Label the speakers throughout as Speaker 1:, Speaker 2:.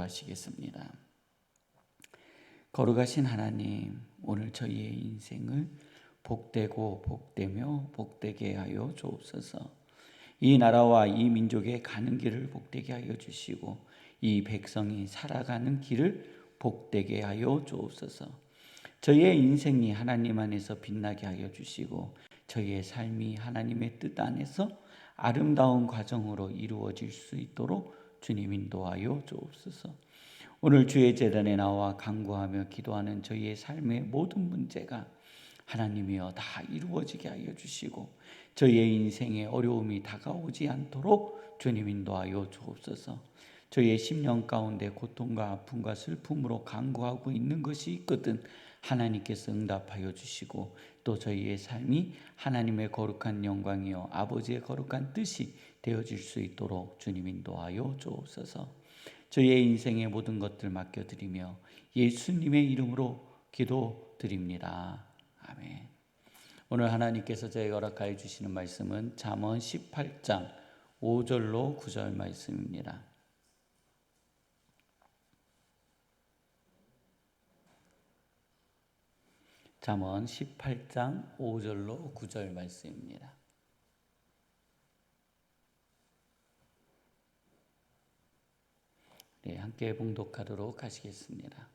Speaker 1: 기도하시겠습니다. 거룩하신 하나님, 오늘 저희의 인생을 복되고 복되며 복되게 하여 주옵소서. 이 나라와 이 민족의 가는 길을 복되게 하여 주시고 이 백성이 살아가는 길을 복되게 하여 주옵소서. 저희의 인생이 하나님 안에서 빛나게 하여 주시고 저희의 삶이 하나님의 뜻 안에서 아름다운 과정으로 이루어질 수 있도록 주님 인도하여 주옵소서. 오늘 주의 재단에 나와 간구하며 기도하는 저희의 삶의 모든 문제가 하나님이여 다 이루어지게 하여 주시고 저희의 인생에 어려움이 다가오지 않도록 주님 인도하여 주옵소서. 저희의 심령 가운데 고통과 아픔과 슬픔으로 간구하고 있는 것이 있거든 하나님께서 응답하여 주시고 또 저희의 삶이 하나님의 거룩한 영광이요 아버지의 거룩한 뜻이 되어질 수 있도록 주님 인도하여 주옵소서. 저희의 인생의 모든 것들 맡겨드리며 예수님의 이름으로 기도드립니다. 아멘. 오늘 하나님께서 저에게 허락하여 주시는 말씀은 잠언 18장 5절로 9절 말씀입니다. 잠언 18장 5절로 9절 말씀입니다. 네, 함께 봉독하도록 하시겠습니다.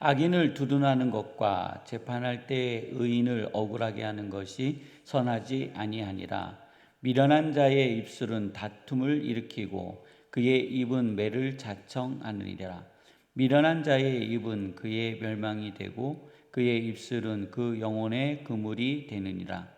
Speaker 1: 악인을 두둔하는 것과 재판할 때 의인을 억울하게 하는 것이 선하지 아니하니라. 미련한 자의 입술은 다툼을 일으키고 그의 입은 매를 자청하느니라. 미련한 자의 입은 그의 멸망이 되고 그의 입술은 그 영혼의 그물이 되느니라.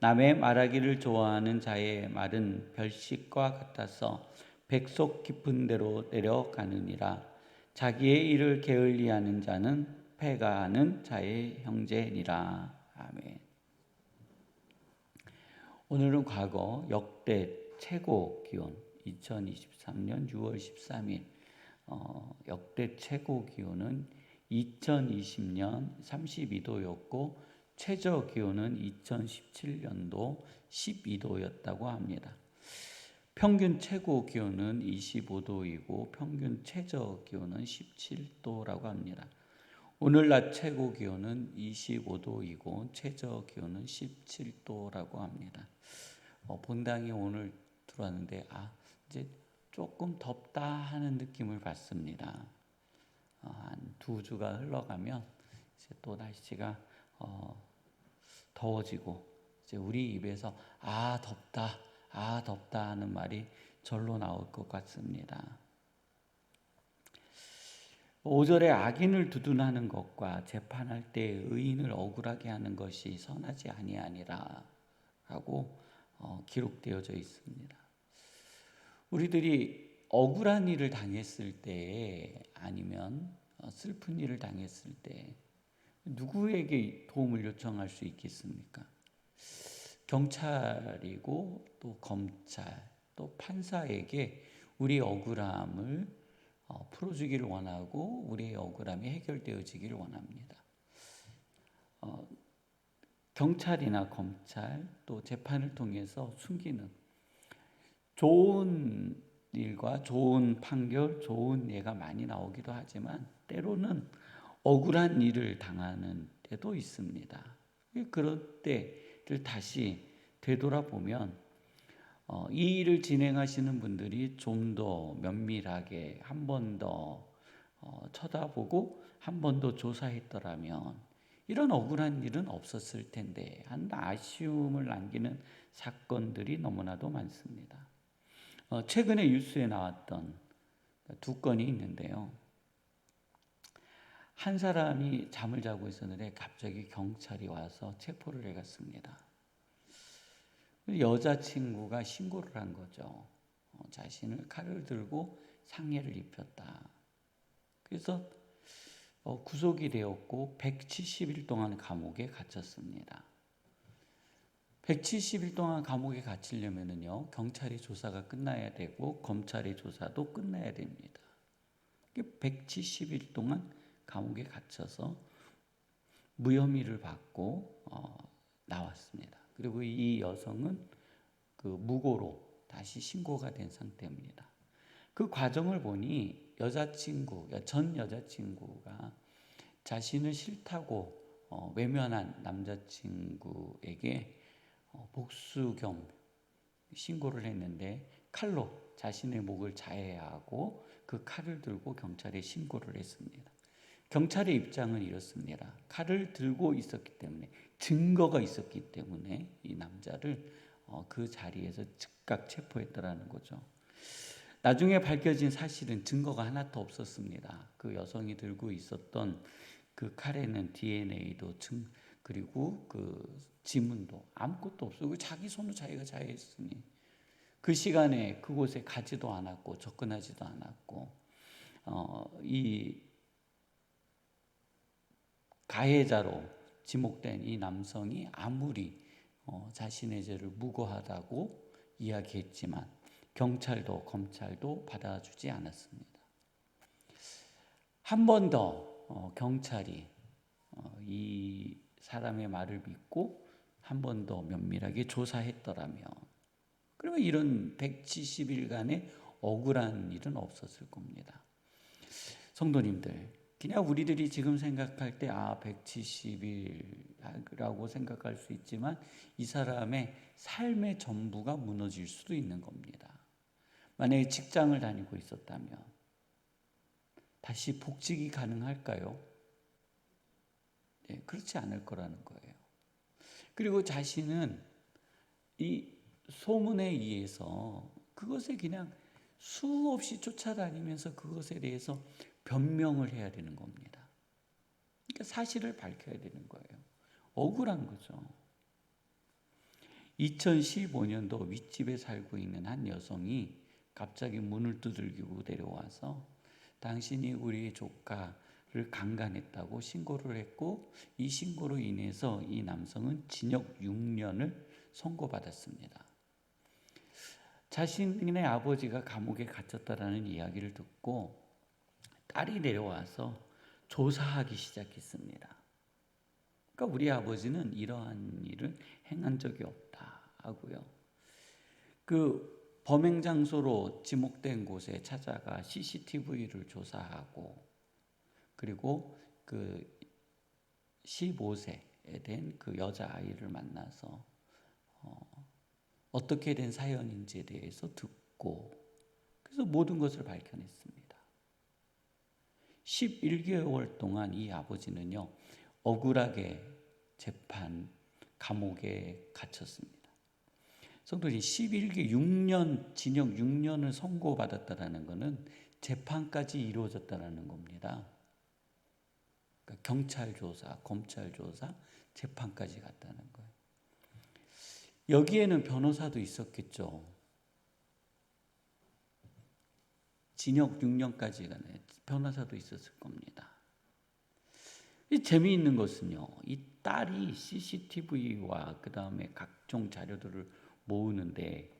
Speaker 1: 남의 말하기를 좋아하는 자의 말은 별식과 같아서 백속 깊은 데로 내려가느니라. 자기의 일을 게을리하는 자는 패가하는 자의 형제니라. 아멘. 오늘은 과거 역대 최고 기온 2023년 6월 13일 어, 역대 최고 기온은 2020년 32도였고 최저 기온은 2017년도 12도였다고 합니다. 평균 최고 기온은 25도이고 평균 최저 기온은 17도라고 합니다. 오늘 낮 최고 기온은 25도이고 최저 기온은 17도라고 합니다. 어, 본당에 오늘 들어왔는데 아 이제 조금 덥다 하는 느낌을 받습니다. 어, 한두 주가 흘러가면 이제 또 날씨가 어, 더워지고 이제 우리 입에서 아 덥다 아, 덥다 하는 말이 절로 나올 것 같습니다. 5절에 악인을 두둔하는 것과 재판할 때 의인을 억울하게 하는 것이 선하지 아니하니라 라고 어, 기록되어져 있습니다. 우리들이 억울한 일을 당했을 때 아니면 어, 슬픈 일을 당했을 때 누구에게 도움을 요청할 수 있겠습니까? 경찰이고 또 검찰 또 판사에게 우리 억울함을 어, 풀어주기를 원하고 우리의 억울함이 해결되어지기를 원합니다. 어, 경찰이나 검찰 또 재판을 통해서 숨기는 좋은 일과 좋은 판결, 좋은 예가 많이 나오기도 하지만 때로는 억울한 일을 당하는 때도 있습니다. 그럴 때를 다시 되돌아보면 어, 이 일을 진행하시는 분들이 좀 더 면밀하게 한 번 더 어, 쳐다보고 한 번 더 조사했더라면 이런 억울한 일은 없었을 텐데 한 아쉬움을 남기는 사건들이 너무나도 많습니다. 어, 최근에 뉴스에 나왔던 두 건이 있는데요. 한 사람이 잠을 자고 있었는데 갑자기 경찰이 와서 체포를 해갔습니다. 여자친구가 신고를 한 거죠. 어, 자신을 칼을 들고 상해를 입혔다. 그래서 어, 구속이 되었고 170일 동안 감옥에 갇혔습니다. 170일 동안 감옥에 갇히려면요 경찰의 조사가 끝나야 되고 검찰의 조사도 끝나야 됩니다. 170일 동안 감옥에 갇혀서 무혐의를 받고 어, 나왔습니다. 그리고 이 여성은 그 무고로 다시 신고가 된 상태입니다. 그 과정을 보니 여자친구, 전 여자친구가 자신을 싫다고 어, 외면한 남자친구에게 어, 복수 겸 신고를 했는데 칼로 자신의 목을 자해하고 그 칼을 들고 경찰에 신고를 했습니다. 경찰의 입장은 이렇습니다. 칼을 들고 있었기 때문에 증거가 있었기 때문에 이 남자를 어, 그 자리에서 즉각 체포했더라는 거죠. 나중에 밝혀진 사실은 증거가 하나도 없었습니다. 그 여성이 들고 있었던 그 칼에는 DNA도 증 그리고 그 지문도 아무것도 없고 자기 손으로 자기가 자해했으니 그 시간에 그곳에 가지도 않았고 접근하지도 않았고 어, 이 가해자로 지목된 이 남성이 아무리 어, 자신의 죄를 무고하다고 이야기했지만 경찰도 검찰도 받아주지 않았습니다. 한 번더 어, 경찰이 어, 이 사람의 말을 믿고 한 번 더 면밀하게 조사했더라면 그러면 이런 170일간의 억울한 일은 없었을 겁니다. 성도님들, 그냥 우리들이 지금 생각할 때, 아, 170일이라고 생각할 수 있지만, 이 사람의 삶의 전부가 무너질 수도 있는 겁니다. 만약에 직장을 다니고 있었다면, 다시 복직이 가능할까요? 네, 그렇지 않을 거라는 거예요. 그리고 자신은 이 소문에 의해서 그것에 그냥 수없이 쫓아다니면서 그것에 대해서 변명을 해야 되는 겁니다. 그러니까 사실을 밝혀야 되는 거예요. 억울한 거죠. 2015년도 윗집에 살고 있는 한 여성이 갑자기 문을 두들기고 내려와서 당신이 우리 조카를 강간했다고 신고를 했고 이 신고로 인해서 이 남성은 징역 6년을 선고받았습니다. 자신의 아버지가 감옥에 갇혔다라는 이야기를 듣고 딸이 내려와서 조사하기 시작했습니다. 그러니까 우리 아버지는 이러한 일을 행한 적이 없다 하고요. 그 범행 장소로 지목된 곳에 찾아가 CCTV를 조사하고 그리고 그 15세에 된 그 여자 아이를 만나서 어, 어떻게 된 사연인지에 대해서 듣고 그래서 모든 것을 밝혀냈습니다. 11개월 동안 이 아버지는요 억울하게 재판 감옥에 갇혔습니다. 성도님 11개 6년 징역 6년을 선고받았다라는 것은 재판까지 이루어졌다라는 겁니다. 그러니까 경찰 조사, 검찰 조사, 재판까지 갔다는 거예요. 여기에는 변호사도 있었겠죠. 징역 6년까지 가는 변호사도 있었을 겁니다. 이 재미있는 것은요, 이 딸이 CCTV와 그 다음에 각종 자료들을 모으는데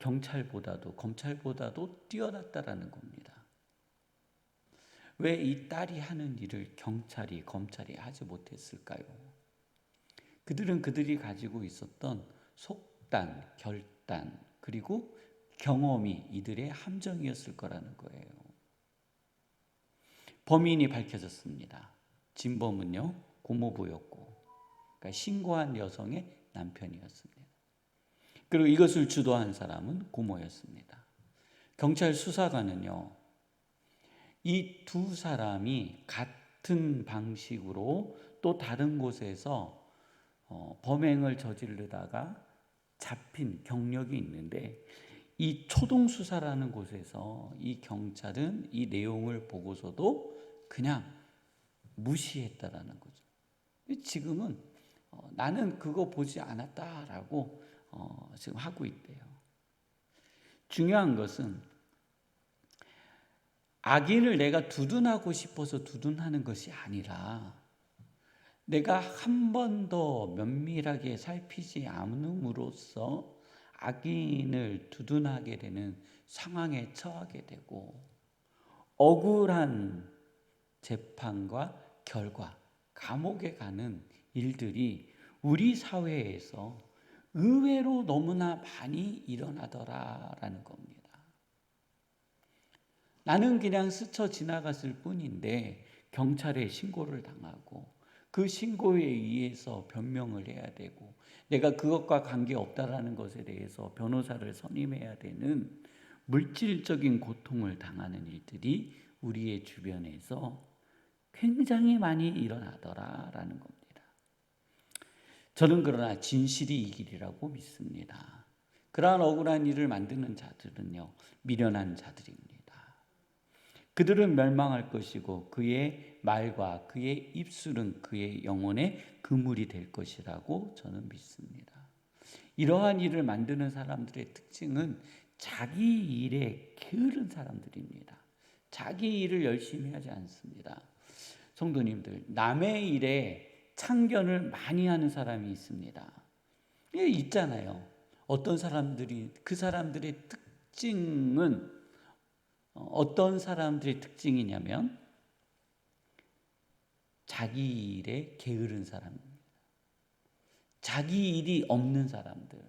Speaker 1: 경찰보다도 검찰보다도 뛰어났다라는 겁니다. 왜 이 딸이 하는 일을 경찰이 검찰이 하지 못했을까요? 그들은 그들이 가지고 있었던 속단, 결단, 그리고 경험이 이들의 함정이었을 거라는 거예요. 범인이 밝혀졌습니다. 진범은요, 고모부였고, 그러니까 신고한 여성의 남편이었습니다. 그리고 이것을 주도한 사람은 고모였습니다. 경찰 수사관은요, 이 두 사람이 같은 방식으로 또 다른 곳에서 어, 범행을 저지르다가 잡힌 경력이 있는데 이 초동 수사라는 곳에서 이 경찰은 이 내용을 보고서도 그냥 무시했다라는 거죠. 지금은 어, 나는 그거 보지 않았다라고 어, 지금 하고 있대요. 중요한 것은 악인을 내가 두둔하고 싶어서 두둔하는 것이 아니라 내가 한 번 더 면밀하게 살피지 않음으로써 악인을 두둔하게 되는 상황에 처하게 되고 억울한 재판과 결과, 감옥에 가는 일들이 우리 사회에서 의외로 너무나 많이 일어나더라라는 겁니다. 나는 그냥 스쳐 지나갔을 뿐인데 경찰에 신고를 당하고 그 신고에 의해서 변명을 해야 되고 내가 그것과 관계없다라는 것에 대해서 변호사를 선임해야 되는 물질적인 고통을 당하는 일들이 우리의 주변에서 굉장히 많이 일어나더라라는 겁니다. 저는 그러나 진실이 이 길이라고 믿습니다. 그러한 억울한 일을 만드는 자들은요, 미련한 자들입니다. 그들은 멸망할 것이고 그의 말과 그의 입술은 그의 영혼의 그물이 될 것이라고 저는 믿습니다. 이러한 일을 만드는 사람들의 특징은 자기 일에 게으른 사람들입니다. 자기 일을 열심히 하지 않습니다. 성도님들, 남의 일에 참견을 많이 하는 사람이 있습니다. 예, 있잖아요. 어떤 사람들이 그 사람들의 특징은 어떤 사람들의 특징이냐면 자기 일에 게으른 사람입니다. 자기 일이 없는 사람들.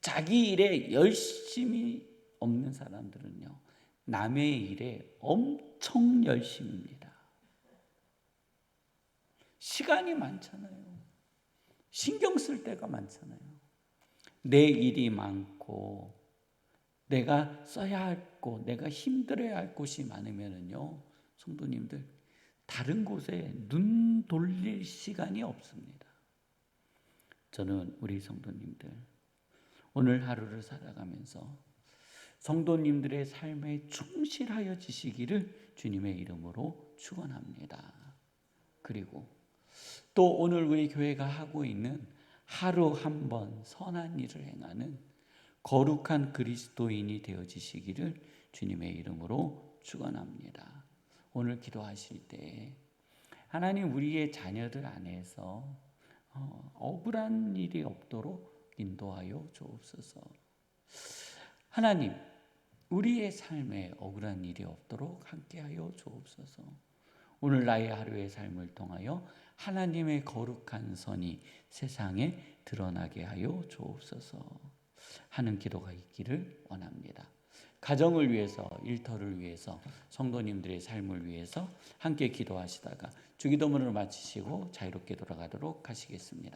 Speaker 1: 자기 일에 열심히 없는 사람들은요. 남의 일에 엄청 열심입니다. 시간이 많잖아요. 신경 쓸 때가 많잖아요. 내 일이 많고 내가 써야 할 곳, 내가 힘들어야 할 곳이 많으면은요, 성도님들 다른 곳에 눈 돌릴 시간이 없습니다. 저는 우리 성도님들 오늘 하루를 살아가면서 성도님들의 삶에 충실하여 지시기를 주님의 이름으로 축원합니다. 그리고 또 오늘 우리 교회가 하고 있는 하루 한 번 선한 일을 행하는 거룩한 그리스도인이 되어지시기를 주님의 이름으로 축원합니다. 오늘 기도하실 때 하나님 우리의 자녀들 안에서 어, 억울한 일이 없도록 인도하여 주옵소서. 하나님 우리의 삶에 억울한 일이 없도록 함께하여 주옵소서. 오늘 나의 하루의 삶을 통하여 하나님의 거룩한 선이 세상에 드러나게 하여 주옵소서. 하는 기도가 있기를 원합니다. 가정을 위해서, 일터를 위해서, 성도님들의 삶을 위해서 함께 기도하시다가 주기도문을 마치시고 자유롭게 돌아가도록 하시겠습니다.